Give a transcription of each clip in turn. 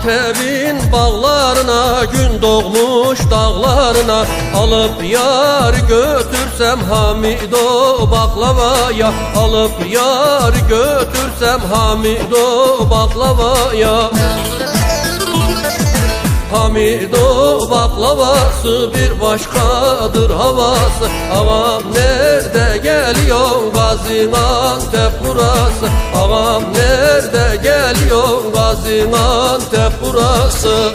Antep'in bağlarına gün doğmuş dağlarına Alıp yar götürsem Hamido baklavaya Alıp yar götürsem Hamido baklavaya. Hamido baklavası bir başkadır havası. Ağam nerede geliyor Gaziantep burası? Ağam nerede geliyor Gaziantep burası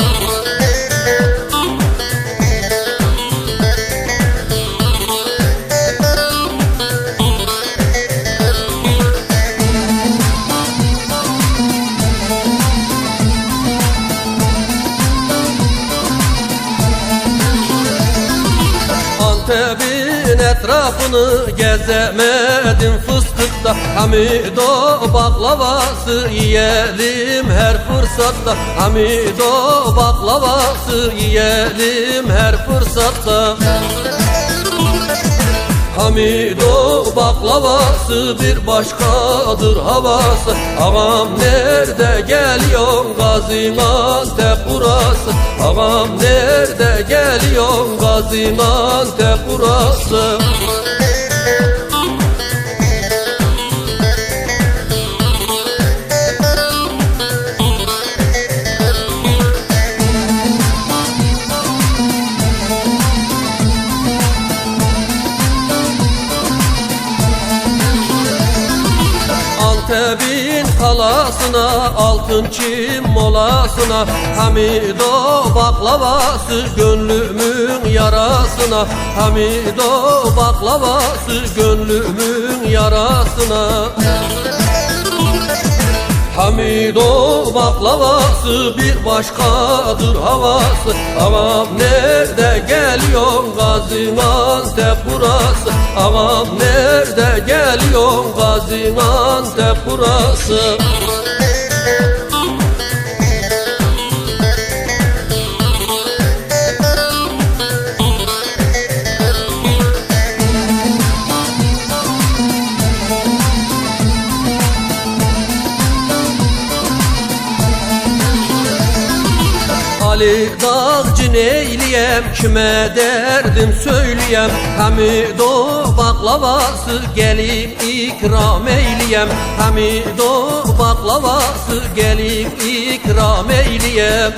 Antep'in etrafını gezemedim fıstıkta. Hamido baklavası yiyelim her fırsatta. Hamido baklavası yiyelim her fırsatta Hamido baklavası bir başkadır havası. Ağam nerede geliyor Gaziantep burası? Ağam nerede geliyor Gaziantep burası Antep'in kalasına altın çim molasına Hamido baklavası gönlümün yarasına Hamido baklavası gönlümün yarasına. Hamido baklavası bir başkadır havası Ağam nerede geliyor Gaziantep burası. Ağam nerede geliyor? Gaziantep burası Ali Dağcı neyliyem kime derdim söyleyem. Hamido baklavası gelip ikram eyleyem. Hamido baklavası gelip ikram eyleyem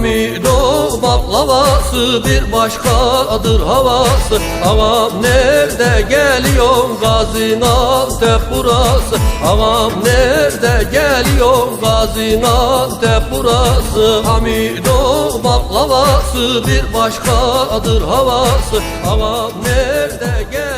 Hamido baklavası bir başkadır havası. Ağam nerede geliyor Gaziantep burası? Ağam nerede geliyor Gaziantep burası? Hamido baklavası bir başkadır havası. Ağam nerede geliyor